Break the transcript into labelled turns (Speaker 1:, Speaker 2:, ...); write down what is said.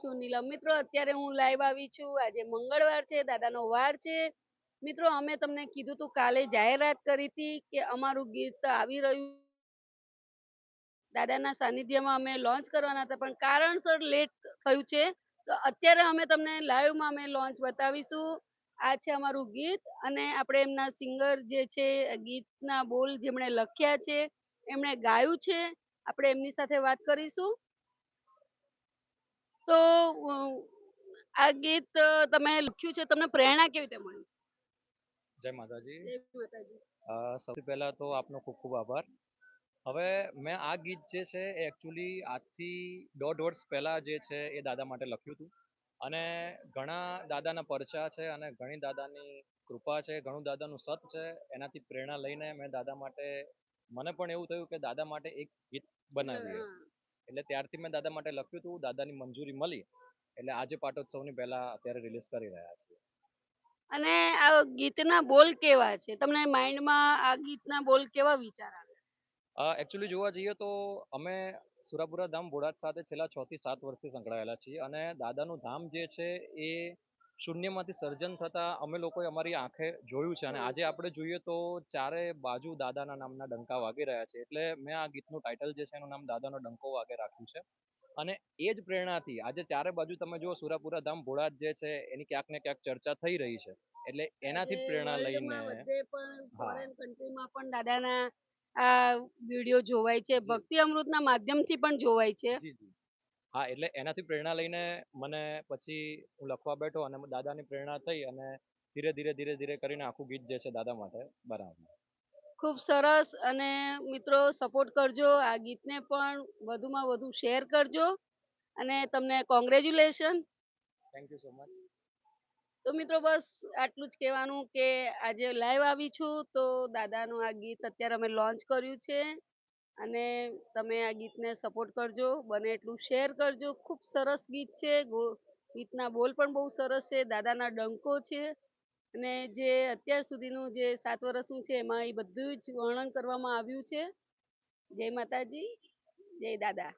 Speaker 1: છું, નીલમ. મિત્રો, અત્યારે હું લાઈવ આવી છું. આજે મંગળવાર છે, દાદાનો વાર છે. મિત્રો, અમે તમને કીધું તું કાલે જાહેરાત કરી હતી કે અમારું ગીત આવી રહ્યું દાદાના સાનિધ્યમાં અમે લોન્ચ કરવાના હતા, પણ કારણસર લેટ થયું છે. તો અત્યારે અમે તમને લાઈવમાં અમે લોન્ચ બતાવીશું. આ છે અમારું ગીત અને આપણે એમના સિંગર જે છે, ગીતના બોલ જેમણે લખ્યા છે, એમણે ગાયું છે. આપણે એમની સાથે વાત કરીશું. તો આ ગીત તમે લખ્યું છે તમને પ્રેરણા કેવી રીતે મળી?
Speaker 2: જય માતાજી.
Speaker 1: જય માતાજી.
Speaker 2: સૌથી પહેલા તો આપનો ખૂબ ખૂબ આભાર. હવે મેં આ ગીત જે છે એ એકચ્યુઅલી આજથી દોઢ વર્ષ પહેલા જે છે એ દાદા માટે લખ્યું હતું. અને ઘણા દાદાના પરચા છે અને ઘણી દાદાની કૃપા છે ઘણું દાદાનું સત છે એનાથી પ્રેરણા લઈને મેં દાદા માટે મને પણ એવું થયું કે દાદા માટે એક ગીત બનાવીએ.
Speaker 1: હા.
Speaker 2: એટલે ત્યારથી મેં દાદા માટે લખ્યું હતું દાદાની મંજૂરી મળી. એટલે આજે પાટોત્સવની પહેલા અત્યારે રિલીઝ કરી રહ્યા છીએ.
Speaker 1: અને આ ગીતના બોલ કેવા છે? તમને માઇન્ડમાં આ ગીતના બોલ કેવા વિચાર આવે?
Speaker 2: એકચ્યુઅલી જોવા જઈએ તો અમે સુરાપુરા ધામ બોડાદ સાથે છેલ્લા છ થી સાત વર્ષથી સંકળાયેલા છીએ અને દાદાનું ધામ જે છે એ શૂન્યમાંથી સર્જન થતા અમે લોકોએ અમારી આંખે જોયું છે અને આજે આપણે જોઈએ તો ચારે બાજુ દાદાના નામના ડંકા વાગી રહ્યા છે. એટલે મેં આ ગીતનું ટાઇટલ જે છે એનું નામ દાદાનો ડંકો વાગે રાખ્યું છે. અને એ જ પ્રેરણાથી આજે ચારે બાજુ તમે જુઓ સુરાપુરા ધામ બોડાદ જે છે એની ક્યાંક ને ક્યાંક ચર્ચા થઈ રહી છે. એટલે એનાથી પ્રેરણા લઈને
Speaker 1: પણ ફોરેન કન્ટ્રીમાં પણ દાદાના વીડિયો જોવાય છે. ભક્તિ અમૃતના માધ્યમથી પણ જોવાય છે.
Speaker 2: હા એટલે એનાથી પ્રેરણા લઈને મને પછી હું લખવા બેઠો અને દાદાની પ્રેરણા થઈ અને ધીરે ધીરે ધીરે ધીરે કરીને આખું ગીત જે છે દાદા માટે બનાવ્યું.
Speaker 1: ખૂબ સરસ અને મિત્રો સપોર્ટ કરજો આ ગીતને પણ વધુમાં વધુ શેર કરજો અને તમને congratulation
Speaker 2: thank you so much
Speaker 1: તો મિત્રો બસ આટલું જ કહેવાનું કે આજે લાઈવ આવી છું તો દાદાનું આ ગીત અત્યારે અમે લોન્ચ કર્યું છે. અને તમે આ ગીતને સપોર્ટ કરજો, બને એટલું શેર કરજો. ખૂબ સરસ ગીત છે. ગીતના બોલ પણ બહુ સરસ છે. દાદાના ડંકો છે. અને જે અત્યાર સુધીનું જે સાત વર્ષનું છે, એમાં એ બધું જ વર્ણન કરવામાં આવ્યું છે. જય માતાજી, જય દાદા.